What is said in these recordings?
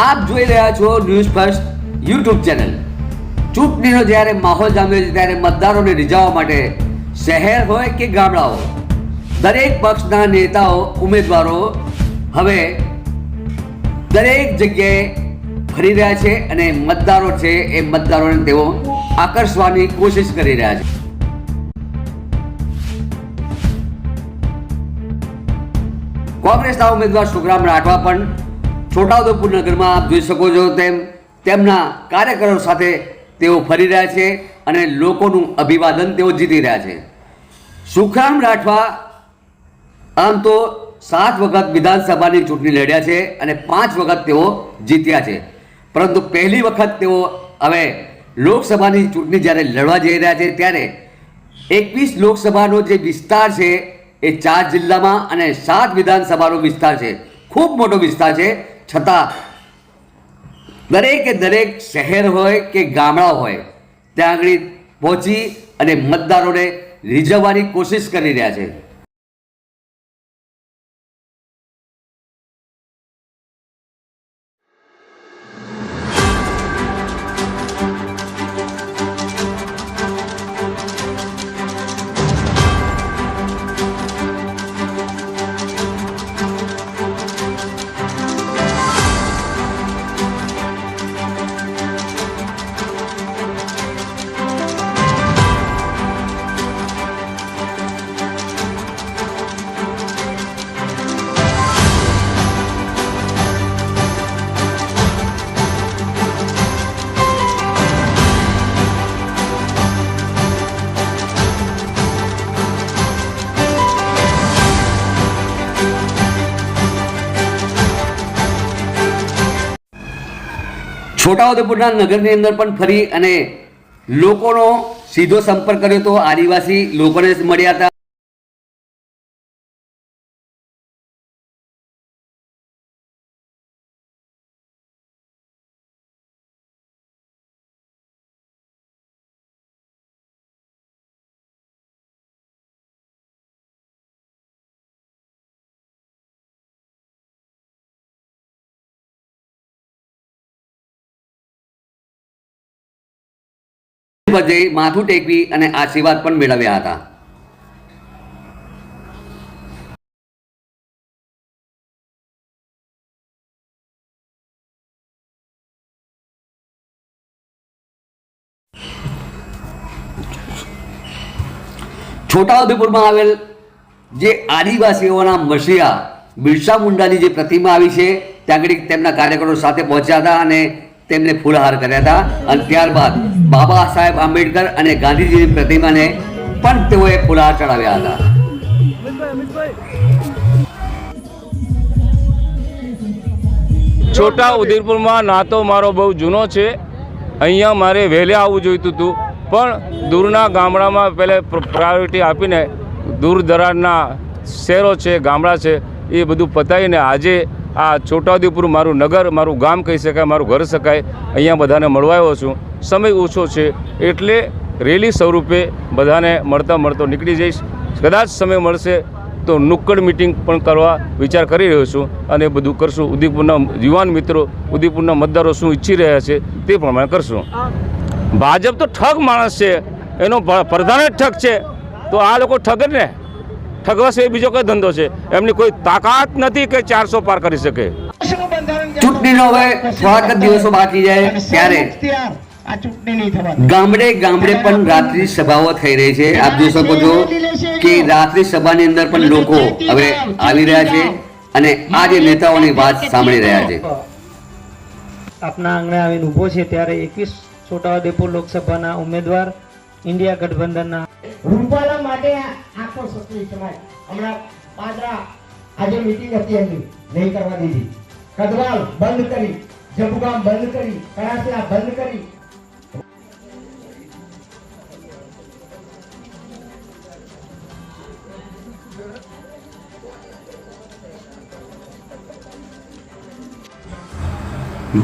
આપ જોઈ રહ્યા છો ન્યૂઝ ફર્સ્ટ યુટ્યુબ ચેનલ. ચૂંટણીનો જ્યારે માહોલ જામ્યો છે ત્યારે મતદારોને રીઝાવવા માટે શહેર હોય કે ગામડાઓ, દરેક પક્ષના નેતાઓ, ઉમેદવારો હવે દરેક જગ્યાએ ફરી રહ્યા છે અને મતદારો છે એ મતદારોને તેઓ આકર્ષવાની કોશિશ કરી રહ્યા છે. કોંગ્રેસના ઉમેદવાર સુખરામ રાઠવા પણ છોટાઉદેપુર નગરમાં આપ જોઈ શકો છો તેમ તેમના કાર્યકરો સાથે તેઓ ફરી રહ્યા છે અને લોકોનું અભિવાદન તેઓ જીતી રહ્યા છે. સુખરામ રાઠવા આમ તો સાત વખત વિધાનસભાની ચૂંટણી લડ્યા છે અને પાંચ વખત તેઓ જીત્યા છે. પરંતુ પહેલી વખત તેઓ હવે લોકસભાની ચૂંટણી જ્યારે લડવા જઈ રહ્યા છે ત્યારે એકવીસ લોકસભાનો જે વિસ્તાર છે એ ચાર જિલ્લામાં અને સાત વિધાનસભાનો વિસ્તાર છે. ખૂબ મોટો વિસ્તાર છે. છતાં દરેકે દરેક શહેર હોય કે ગામડા હોય, ત્યાં આગળ પહોંચી અને મતદારોને રીઝવવાની કોશિશ કરી રહ્યા છે. છોટાઉદેપુરના નગરની અંદર પણ ફરી અને લોકોનો સીધો સંપર્ક કર્યો તો આદિવાસી લોકોને મળ્યા હતા. જઈ માથું ટેકવી અને આશીર્વાદ પણ મેળવ્યા હતા. છોટાઉદેપુરમાં આવેલ જે આદિવાસીઓના મસીહા બિરસા મુંડાની જે પ્રતિમા આવી છે, ત્યાં આગળ તેમના કાર્યકરો સાથે પહોંચ્યા હતા અને તેમને ફૂલહાર કર્યા હતા અને ત્યારબાદ બાબા સાહેબ આંબેડકર અને ગાંધીજીની પ્રતિમાને પણ તેઓએ ફૂલહાર ચડાવ્યા હતા. છોટા ઉદેપુરમાં નાતો મારો બહુ જૂનો છે. અહીંયા મારે વહેલે આવવું જોઈતું હતું. પણ દૂરના ગામડામાં પહેલે પ્રાયોરિટી આપીને દૂર દરાજના શહેરો છે, ગામડા છે, એ બધું પતાવીને આજે આ છોટાઉદેપુર મારું નગર, મારું ગામ કહી શકાય, મારું ઘર શકાય, અહીંયા બધાને મળવા આવ્યો છું. સમય ઓછો છે એટલે રેલી સ્વરૂપે બધાને મળતા મળતો નીકળી જઈશ. કદાચ સમય મળશે તો નુક્કડ મિટિંગ પણ કરવા વિચાર કરી રહ્યો છું અને બધું કરશું. ઉદયપુરના યુવાન મિત્રો, ઉદયપુરના મતદારો શું ઈચ્છી રહ્યા છે તે પ્રમાણે કરશું. ભાજપ તો ઠગ માણસ છે. એનો પ્રધાન જ ઠગ છે. તો આ લોકો ઠગ જ ને? ઠગવા સિવાય બીજો કઈ ધંધો છે? એમની કોઈ તાકાત નથી કે ચારસો પાર કરી શકે? ચૂંટણીનો હવે થોડાક દિવસો બાકી જાય ત્યારે આ ચૂંટણી નહીં થવાની ગામડે ગામડે પણ રાત્રિ સભાઓ થઈ રહી છે. આપ જોઈ શકો છો કે રાત્રિ સભાની અંદર પણ લોકો હવે આવી રહ્યા છે અને આ જે નેતાઓની વાત સાંભળી રહ્યા છે. આપના આંગણે આવીને ઊભો છે ત્યારે એકવીસ છોટાઉદેપુર લોકસભાના ઉમેદવાર ઇન્ડિયા ગઠબંધનના રૂપાલા માટે આખો સક્રિય સમાજ હમણાં પાદરા આજે મીટિંગ હતી એમની. નહીં કરવા દીધી. કદવાલ બંધ કરી જબુગામ બંધ કરી કરાસલા બંધ કરી.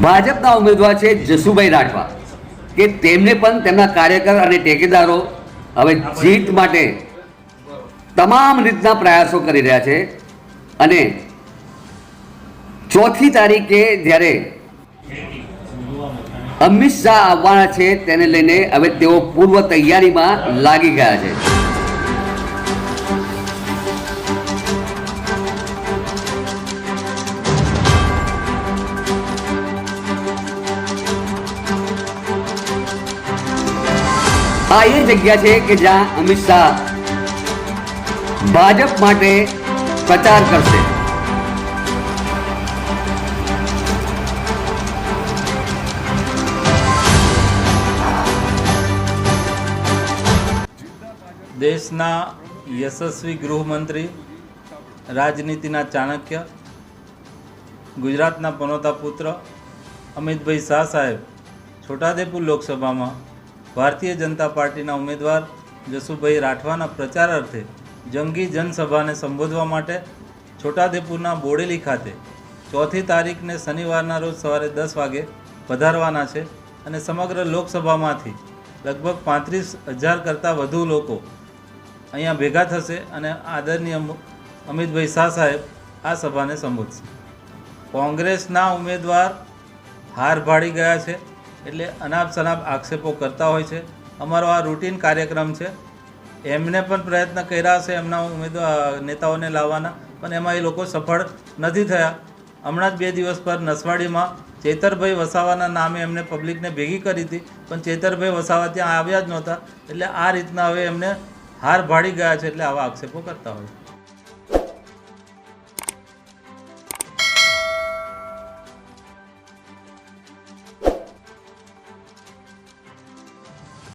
ભાજપના ઉમેદવાર છે જસુભાઈ રાઠવા. કે તેમને પણ તેમના કાર્યકર અને ટેકેદારો હવે જીત માટે તમામ રીતના પ્રયાસો કરી રહ્યા છે. અને ચોથી તારીખે જ્યારે અમિત શાહ આવવાના છે તેને લઈને હવે તેઓ પૂર્વ તૈયારીમાં લાગી ગયા છે. આ એ જગ્યા છે કે જ્યાં અમિત શાહ ભાજપ માટે પ્રચાર કરશે. દેશના યશસ્વી ગૃહમંત્રી, રાજનીતિના ચાણક્ય, ગુજરાતના પનોતા પુત્ર અમિતભાઈ શાહ સાહેબ છોટાદેપુર લોકસભામાં ભારતીય જનતા પાર્ટીના ઉમેદવાર જસુભાઈ રાઠવાના પ્રચાર અર્થે જંગી જનસભાને સંબોધવા માટે છોટાદેપુરના બોડેલી ખાતે ચોથી તારીખને શનિવારના રોજ સવારે દસ વાગે પધારવાના છે અને સમગ્ર લોકસભામાંથી લગભગ પાંત્રીસ હજાર કરતાં વધુ લોકો અહીંયા ભેગા થશે અને આદરણીય અમિતભાઈ શાહ સાહેબ આ સભાને સંબોધશે. કોંગ્રેસના ઉમેદવાર હાર ભાડી ગયા છે. એટલે અનાપ શનાપ આક્ષેપો કરતા હોય છે. અમારો આ રૂટીન કાર્યક્રમ છે. એમને પણ પ્રયત્ન કર્યા છે એમના ઉમેદવાર નેતાઓને લાવવાના, પણ એમાં એ લોકો સફળ નથી થયા. હમણાં જ બે દિવસ પર નસવાડીમાં ચેતરભાઈ વસાવાના નામે એમને પબ્લિકને ભેગી કરી હતી, પણ ચેતરભાઈ વસાવા ત્યાં આવ્યા જ નહોતા. એટલે આ રીતના હવે એમને હાર ભાડી ગયા છે એટલે આવા આક્ષેપો કરતા હોય છે.